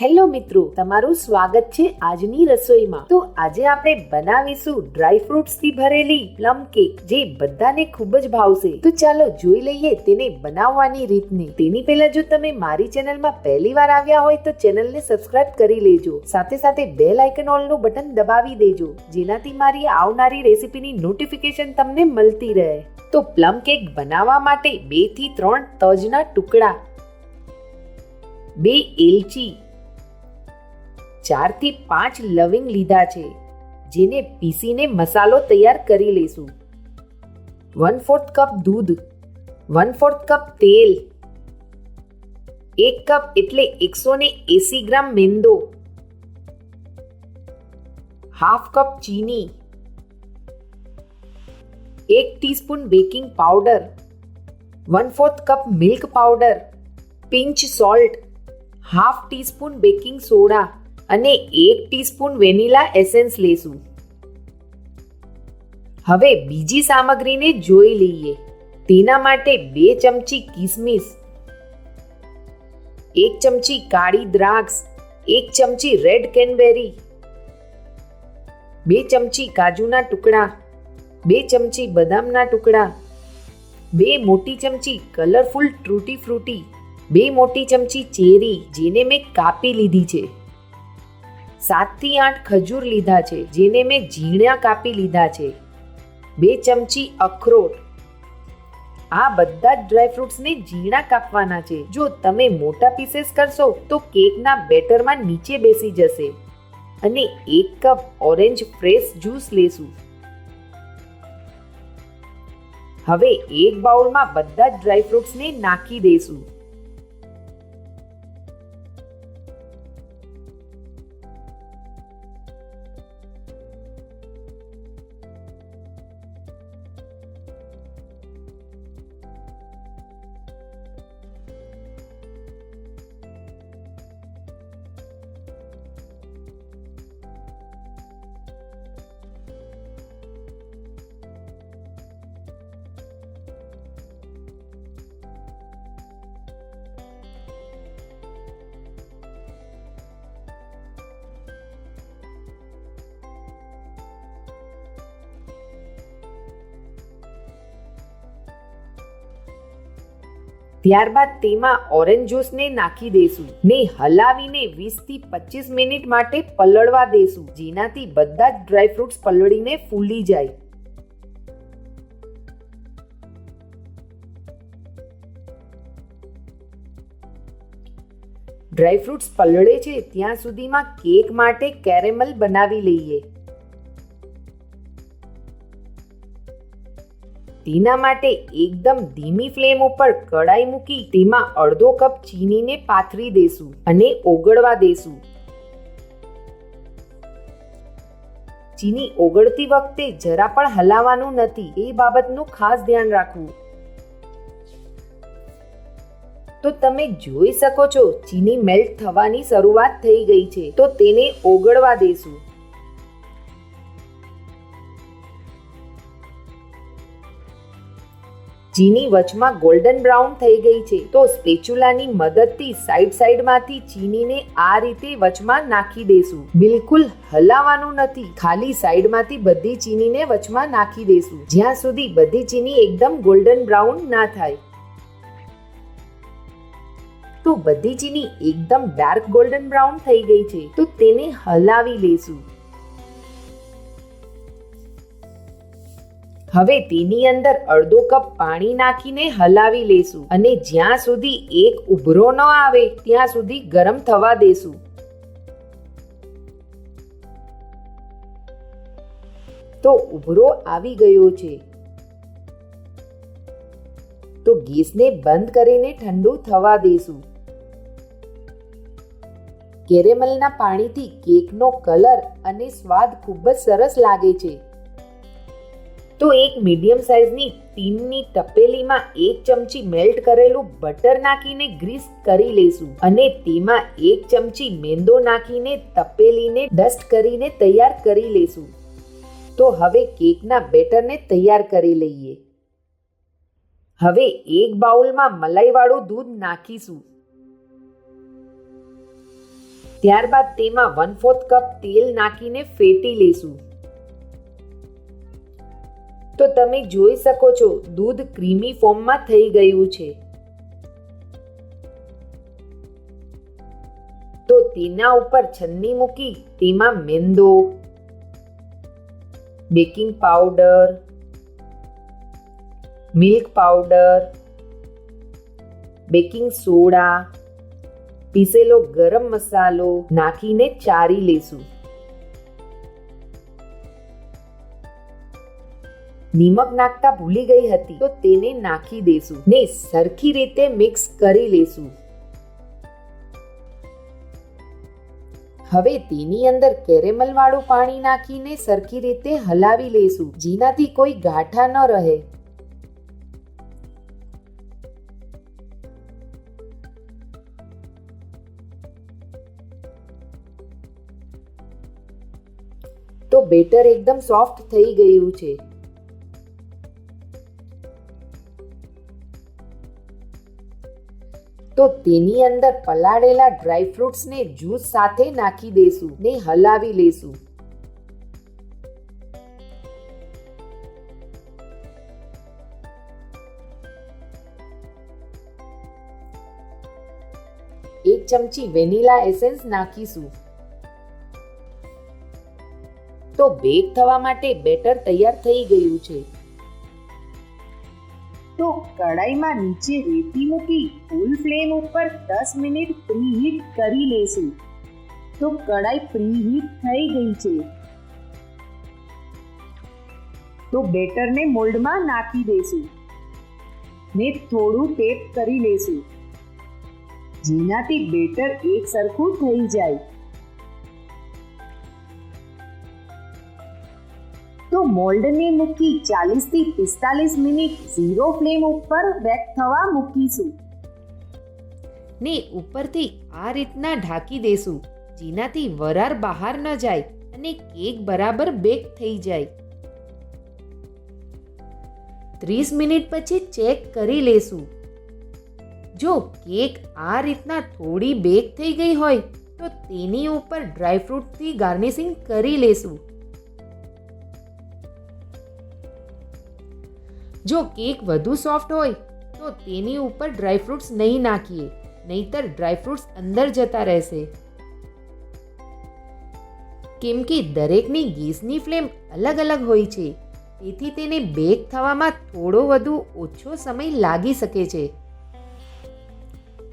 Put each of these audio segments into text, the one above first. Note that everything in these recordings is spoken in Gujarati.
હેલો મિત્રો, તમારું સ્વાગત છે આજની રસોઈમાં. તો આજે આપણે બનાવીશું ડ્રાય ફ્રૂટ્સથી ભરેલી પ્લમ કેક, જે બધાને ખૂબ જ ભાવશે. તો ચાલો જોઈ લઈએ તેને બનાવવાની રીતને. તેની પહેલા જો તમે મારી ચેનલમાં પહેલી વાર આવ્યા હોય તો ચેનલને સબસ્ક્રાઇબ કરી લેજો. સાથે સાથે બેલ આઇકન ઓલનું બટન દબાવી દેજો, જેનાથી મારી આવનારી રેસીપીની નોટિફિકેશન તમને મળતી રહે. તો પ્લમ કેક બનાવવા માટે બેથી ત્રણ તજના ટુકડા, બે એલચી ચારથી પાંચ લવિંગ લીધા છે, જેને પીસીને મસાલો તૈયાર કરી લઈશું. વન ફોર્થ કપ દૂધ વન ફોર્થ કપ તેલ, એક કપ એટલે એકસો ને એસી ગ્રામ મેંદો હાફ કપ ચીની, એક teaspoon baking powder one fourth cup milk powder pinch salt half teaspoon baking soda અને એક ટીસ્પૂન વેનીલા એસેન્સ લેશું. હવે બીજી સામગ્રીને જોઈ લઈએ. તેના માટે બે ચમચી કિસમિસ, એક ચમચી કાળી દ્રાક્ષ, એક ચમચી રેડ કેનબેરી, બે ચમચી કાજુના ટુકડા, બે ચમચી બદામના ટુકડા, બે મોટી ચમચી કલરફુલ ટ્રૂટી ફ્રૂટી, બે મોટી ચમચી ચેરી જેને મેં કાપી લીધી છે. સાતથી આઠ ખજૂર લીધા છે, જેને મેં ઝીણા કાપી લીધા છે. બે ચમચી અખરોટ. આ બધા જ ડ્રાયફ્રૂટ્સને ઝીણા કાપવાના છે. જો તમે મોટા પીસેસ કરશો, તો કેકના બેટરમાં નીચે બેસી જશે. અને એક કપ ઓરેન્જ ફ્રેશ જ્યુસ લેશું. હવે એક બાઉલમાં બધા જ ડ્રાયફ્રૂટ્સને નાખી દઈશું ત્યારબાદ તેમાં ઓરેન્જ જ્યુસને નાખી દઈશું ને હલાવીને 20 થી પચીસ મિનિટ માટે પલળવા દઈશું જેનાથી બધા જ ડ્રાય ફ્રૂટ્સ પલળીને ફૂલી જાય. ડ્રાય ફ્રૂટ્સ પલળે છે, ત્યાં સુધીમાં કેક માટે કેરેમલ બનાવી લઈએ. તેના માટે એકદમ ધીમી ફ્લેમ ઉપર કડાઈ મૂકી તેમાં અડધો કપ ચીનીને પાથરી દેશું અને ઓગળવા દેશું. ચીની ઓગળતી વખતે જરા પણ હલાવવાનું નથી, એ બાબતનું ખાસ ધ્યાન રાખવું. તો તમે જોઈ શકો છો, ચીની મેલ્ટ થવાની શરૂઆત થઈ ગઈ છે, તો તેને ઓગળવા દેશું. ચીની વચમાં ગોલ્ડન બ્રાઉન થઈ ગઈ છે. તો સ્પેચ્યુલાની મદદથી સાઈડ સાઈડમાંથી ચીનીને આ રીતે વચમાં નાખી દેશું. બિલકુલ હલાવવાનું નથી. ખાલી સાઈડમાંથી બધી ચીનીને વચમાં નાખી દેશું. જ્યાં સુધી બધી ચીની એકદમ ગોલ્ડન બ્રાઉન ના થાય. તો બધી ચીની એકદમ ડાર્ક ગોલ્ડન બ્રાઉન થઈ ગઈ છે. તો તેને હલાવી લેશું. હવે તેની અંદર અડધો કપ પાણી નાખીને હલાવી લેશું અને જ્યાં સુધી એક ઉભરો ન આવે, ત્યાં સુધી ગરમ થવા દેશું. તો ઉભરો આવી ગયો છે. તો ગેસને બંધ કરીને ઠંડુ થવા દેશું. કેરેમલના પાણીથી કેકનો કલર અને સ્વાદ ખૂબ જ સરસ લાગે છે. તો એક મીડિયમ સાઇઝની ટીનની તપેલીમાં એક ચમચી મેલ્ટ કરેલું બટર નાખીને ગ્રીસ કરી લઈશું અને તેમાં એક ચમચી મેંદો નાખીને તપેલીને ડસ્ટ કરીને તૈયાર કરી લઈશું. તો હવે કેકના બેટરને તૈયાર કરી લઈએ. હવે એક બાઉલમાં મલાઈવાળું દૂધ નાખીશું. ત્યારબાદ તેમાં વન ફોર્થ કપ તેલ નાખીને ફેટી લેશું તો તમે જોઈ શકો છો, દૂધ ક્રીમી ફોર્મમાં થઈ ગયું છે. તો તેના ઉપર છન્ની મૂકી, તેમાં મેંદો, baking powder, milk powder, baking soda, પીસેલો ગરમ મસાલો નાખીને ચારી લેશું. નિમક નાખતા ભૂલી ગઈ હતી. તો તેને નાખી દેશું ને સરખી રીતે મિક્સ કરી લેશું. હવે તેની અંદર કેરેમલ વાળું પાણી નાખીને સરખી રીતે હલાવી લેશું, જેનાથી કોઈ ગાંઠા ન રહે. તો બેટર એકદમ સોફ્ટ થઈ ગયું છે. તો તેની અંદર પલાળેલા ડ્રાયફ્રૂટ્સને જ્યુસ સાથે નાખી દેશું ને હલાવી લેશું. એક ચમચી વેનીલા એસેન્સ નાખીશું. તો બેક થવા માટે બેટર તૈયાર થઈ ગયું છે. તો કડાઈમાં નીચે રેતી મૂકી ફૂલ ફ્લેમ ઉપર દસ મિનિટ પ્રીહીટ કરી લેશું. તો કડાઈ પ્રીહીટ થઈ ગઈ છે. તો બેટરને મોલ્ડમાં નાખી દેશું. ને થોડું ટેપ કરી લેશું. જેનાથી બેટર એક સરખું થઈ જાય. તો મોલ્ડને મૂકી ચાલીસથી પિસ્તાલીસ મિનિટ ઝીરો ફ્લેમ ઉપર બેક થવા મૂકીશું. ને ઉપરથી આ રીતના ઢાંકી દેશું, જેનાથી વરાર બહાર ન જાય અને કેક બરાબર બેક થઈ જાય. ત્રીસ મિનિટ પછી ચેક કરી લેશું. જો કેક આ રીતના થોડી બેક થઈ ગઈ હોય, તો તેની ઉપર ડ્રાયફ્રૂટથી ગાર્નિશિંગ કરી લેશું. જો કેક વધુ સોફ્ટ હોય, તો તેની ઉપર ડ્રાયફ્રૂટ્સ નહીં નાખીએ, નહીતર ડ્રાયફ્રૂટ્સ અંદર જતા રહેશે. કેમ કે દરેકની ગેસની ફ્લેમ અલગ અલગ હોય છે, તેથી તેને બેક થવામાં થોડો વધુ ઓછો સમય લાગી શકે છે.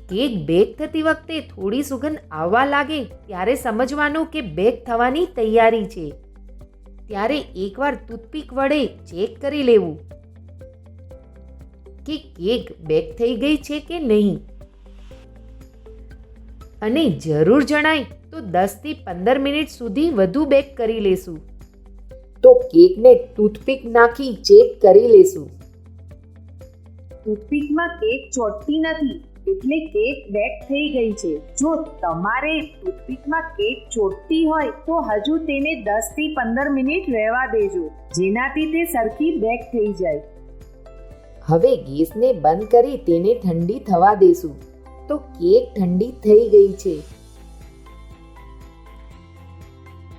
કેક બેક થતી વખતે થોડી સુગંધ આવવા લાગે ત્યારે સમજવાનું કે બેક થવાની તૈયારી છે. ત્યારે એકવાર ટૂથપીક વડે ચેક કરી લેવું. કે કેક બેક થઈ ગઈ છે કે નહીં? અને જરૂર જણાય તો દસથી પંદર મિનિટ સુધી વધુ બેક કરી લેશું. તો કેકને ટૂથપીક નાખી ચેક કરી લેશું. ટૂથપીકમાં કેક ચોટતી નથી એટલે કેક બેક થઈ ગઈ છે. જો તમારે ટૂથપીકમાં કેક ચોટતી હોય તો હજુ તેને દસથી પંદર મિનિટ રહેવા દેજો. જેનાથી તે સરખી બેક થઈ જાય. હવે ગેસને બંધ કરી તેને ઠંડી થવા દેશું. તો કેક ઠંડી થઈ ગઈ છે.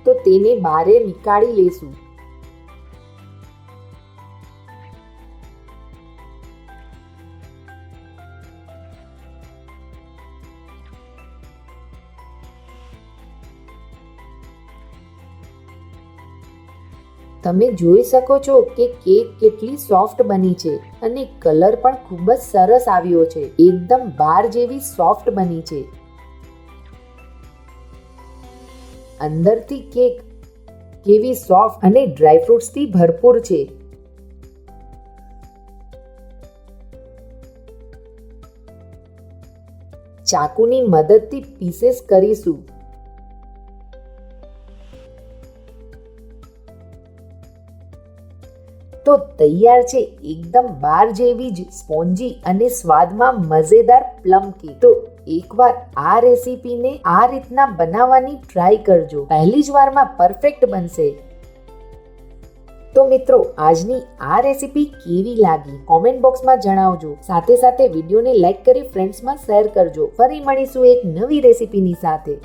તો તેને બારે નીકાળી લેશું. તમે જોઈ શકો છો કે કેક કેટલી સોફ્ટ બની છે અને કલર પણ ખૂબ જ સરસ આવ્યો છે. એકદમ બાર જેવી સોફ્ટ બની છે. અંદરથી કેક કેવી સોફ્ટ અને ડ્રાયફ્રૂટ્સથી ભરપૂર છે. ચાકુની મદદથી પીસેસ કરીશું. તો તૈયાર છે એકદમ બાર જેવી જ સ્પોન્જી અને સ્વાદમાં મજેદાર પ્લમ કેક. તો એકવાર આ રેસીપીને આ રીતના બનાવવાની ટ્રાય કરજો. પહેલી જ વારમાં પરફેક્ટ બનશે. તો મિત્રો, આજની આ રેસીપી કેવી લાગી? કોમેન્ટ બોક્સમાં જણાવજો. સાથે સાથે વિડીયોને લાઈક કરી ફ્રેન્ડ્સમાં શેર કરજો. ફરી મળીશું એક નવી રેસીપીની સાથે.